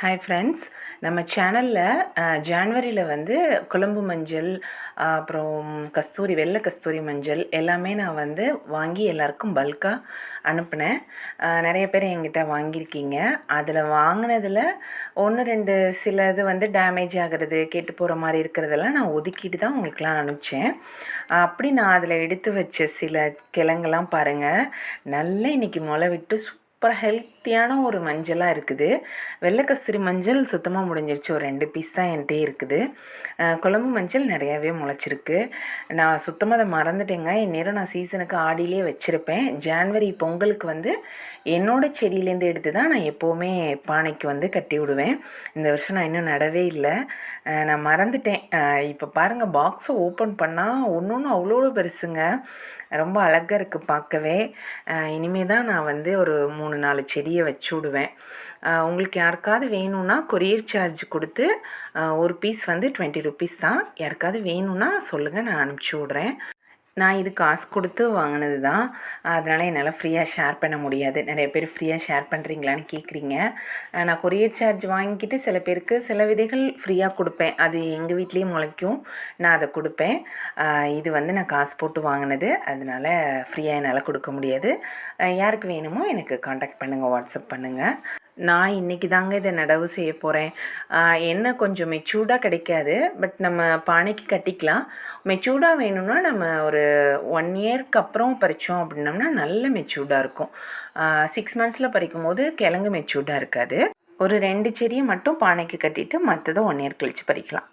Hi friends நம்ம சேனலில் ஜான்வரியில் வந்து குழம்பு மஞ்சள் அப்புறம் கஸ்தூரி வெள்ளை கஸ்தூரி மஞ்சள் எல்லாமே நான் வந்து வாங்கி எல்லாருக்கும் பல்காக அனுப்புனேன். நிறைய பேர் என்கிட்ட வாங்கியிருக்கீங்க. அதில் வாங்கினதில் ஒன்று ரெண்டு சில இது வந்து டேமேஜ் ஆகிறது கெட்டு போகிற மாதிரி இருக்கிறதெல்லாம் நான் ஒதுக்கிட்டு தான் உங்களுக்குலாம் அனுப்பிச்சேன். அப்படி நான் அதில் எடுத்து வச்ச சில கிழங்கெல்லாம் பாருங்கள் நல்லா இன்னைக்கு முளை விட்டு சூப்பராக ஹெல்த் ஹெல்த்தியான ஒரு மஞ்சளாக இருக்குது. வெள்ளை கஸ்தூரி மஞ்சள் சுத்தமாக முடிஞ்சிருச்சு. ஒரு ரெண்டு பீஸ் தான் என்கிட்டே இருக்குது. குழம்பு மஞ்சள் நிறையாவே முளைச்சிருக்கு. நான் சுத்தமாக அதை மறந்துட்டேங்க. இந்நேரம் நான் சீசனுக்கு ஆடியிலே வச்சுருப்பேன். ஜான்வரி பொங்கலுக்கு வந்து என்னோட செடியிலேருந்து எடுத்து தான் நான் எப்போவுமே பானைக்கு வந்து கட்டி விடுவேன். இந்த வருஷம் நான் இன்னும் நடவே இல்லை. நான் மறந்துட்டேன். இப்போ பாருங்கள் பாக்ஸை ஓப்பன் பண்ணால் ஒன்று ஒன்று அவ்வளோ பெருசுங்க. ரொம்ப அழகாக இருக்குது பார்க்கவே. இனிமேல் இனிமே தான் நான் வந்து ஒரு மூணு நாலு செடி வெளியே வச்சு விடுவேன். உங்களுக்கு யாருக்காவது வேணும்னா கொரியர் சார்ஜ் கொடுத்து ஒரு பீஸ் வந்து டுவெண்ட்டி ருபீஸ் தான். யாருக்காவது வேணும்னா சொல்லுங்கள் நான் அனுப்பிச்சி விட்றேன். நான் இது காசு கொடுத்து வாங்கினது தான். அதனால் என்னால் ஃப்ரீயாக ஷேர் பண்ண முடியாது. நிறைய பேர் ஃப்ரீயாக ஷேர் பண்ணுறீங்களான்னு கேட்குறீங்க நான் கொரியர் சார்ஜ் வாங்கிக்கிட்டு சில பேருக்கு சில விதைகள் ஃப்ரீயாக கொடுப்பேன். அது எங்கள் வீட்லேயே முளைக்கும். நான் அதை கொடுப்பேன். இது வந்து நான் காசு போட்டு வாங்கினது. அதனால் ஃப்ரீயாக என்னால் கொடுக்க முடியாது. யாருக்கு வேணுமோ எனக்கு காண்டாக்ட் பண்ணுங்கள் வாட்ஸ்அப் பண்ணுங்கள் நான் இன்றைக்கி தாங்க இதை நடவு செய்ய போகிறேன் என்ன கொஞ்சம் மெச்சூர்டாக கிடைக்காது. பட் நம்ம பானைக்கு கட்டிக்கலாம். மெச்சூர்டாக வேணும்னா நம்ம ஒரு ஒன் இயர்க்கு அப்புறம் பறித்தோம் அப்படின்னம்னா நல்ல மெச்சூர்டாக இருக்கும். சிக்ஸ் மந்த்ஸில் பறிக்கும் போது கிழங்கு மெச்சூர்டாக இருக்காது. ஒரு ரெண்டு செடியை மட்டும் பானைக்கு கட்டிட்டு மற்றதை ஒன் இயர் கழித்து பறிக்கலாம்.